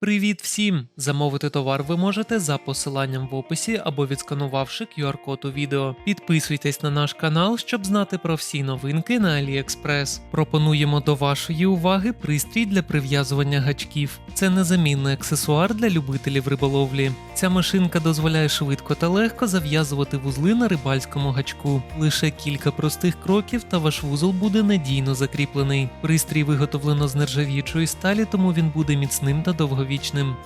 Привіт всім! Замовити товар ви можете за посиланням в описі або відсканувавши QR-код у відео. Підписуйтесь на наш канал, щоб знати про всі новинки на AliExpress. Пропонуємо до вашої уваги пристрій для прив'язування гачків. Це незамінний аксесуар для любителів риболовлі. Ця машинка дозволяє швидко та легко зав'язувати вузли на рибальському гачку. Лише кілька простих кроків, та ваш вузол буде надійно закріплений. Пристрій виготовлено з нержавіючої сталі, тому він буде міцним та довговічним.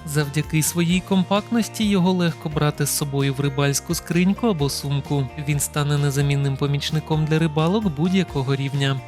Завдяки своїй компактності його легко брати з собою в рибальську скриньку або сумку. Він стане незамінним помічником для рибалок будь-якого рівня.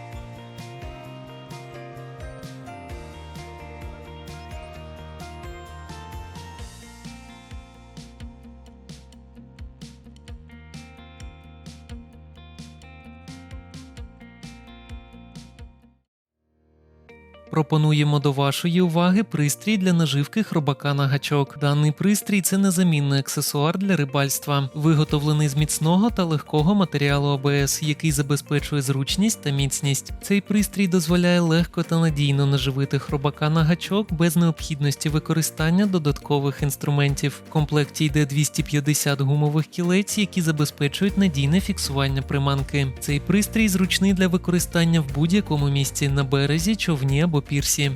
Пропонуємо до вашої уваги пристрій для наживки хробака на гачок. Даний пристрій це незамінний аксесуар для рибальства, виготовлений з міцного та легкого матеріалу АБС, який забезпечує зручність та міцність. Цей пристрій дозволяє легко та надійно наживити хробака на гачок без необхідності використання додаткових інструментів. В комплекті йде 250 гумових кілець, які забезпечують надійне фіксування приманки. Цей пристрій зручний для використання в будь-якому місці на березі, човні або пірсі.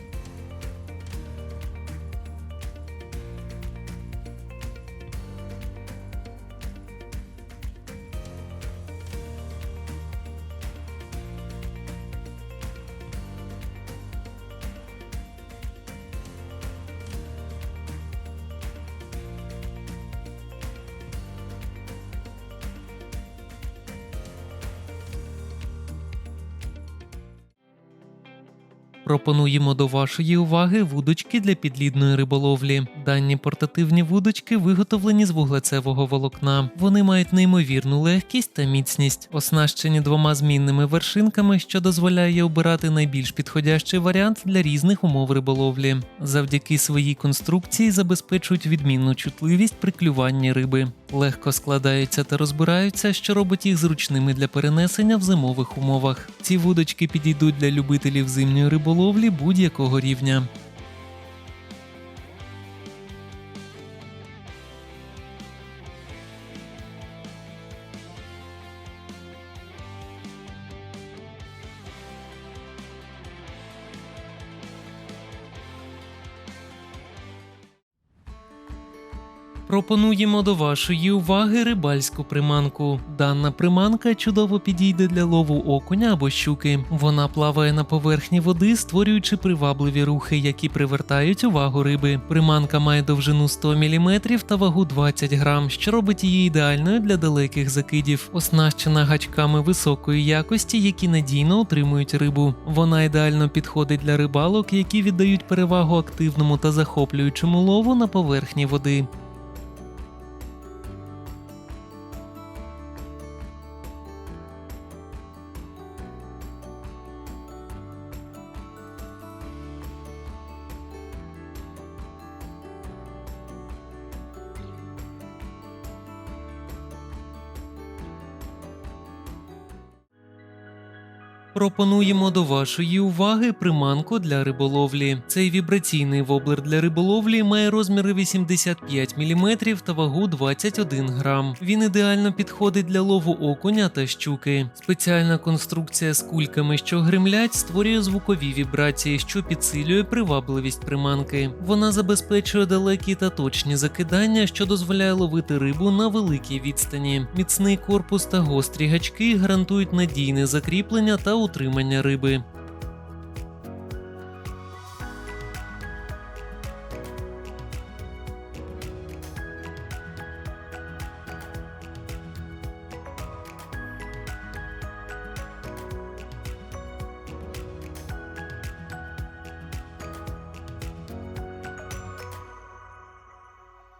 Пропонуємо до вашої уваги вудочки для підлідної риболовлі. Дані портативні вудочки виготовлені з вуглецевого волокна. Вони мають неймовірну легкість та міцність, оснащені двома змінними вершинками, що дозволяє обирати найбільш підходящий варіант для різних умов риболовлі. Завдяки своїй конструкції забезпечують відмінну чутливість при клюванні риби. Легко складаються та розбираються, що робить їх зручними для перенесення в зимових умовах. Ці вудочки підійдуть для любителів зимньої риболовлі будь-якого рівня. Пропонуємо до вашої уваги рибальську приманку. Дана приманка чудово підійде для лову окуня або щуки. Вона плаває на поверхні води, створюючи привабливі рухи, які привертають увагу риби. Приманка має довжину 100 мм та вагу 20 грам, що робить її ідеальною для далеких закидів. Оснащена гачками високої якості, які надійно утримують рибу. Вона ідеально підходить для рибалок, які віддають перевагу активному та захоплюючому лову на поверхні води. Пропонуємо до вашої уваги приманку для риболовлі. Цей вібраційний воблер для риболовлі має розміри 85 мм та вагу 21 грам. Він ідеально підходить для лову окуня та щуки. Спеціальна конструкція з кульками, що гримлять, створює звукові вібрації, що підсилює привабливість приманки. Вона забезпечує далекі та точні закидання, що дозволяє ловити рибу на великій відстані. Міцний корпус та гострі гачки гарантують надійне закріплення та утримання риби.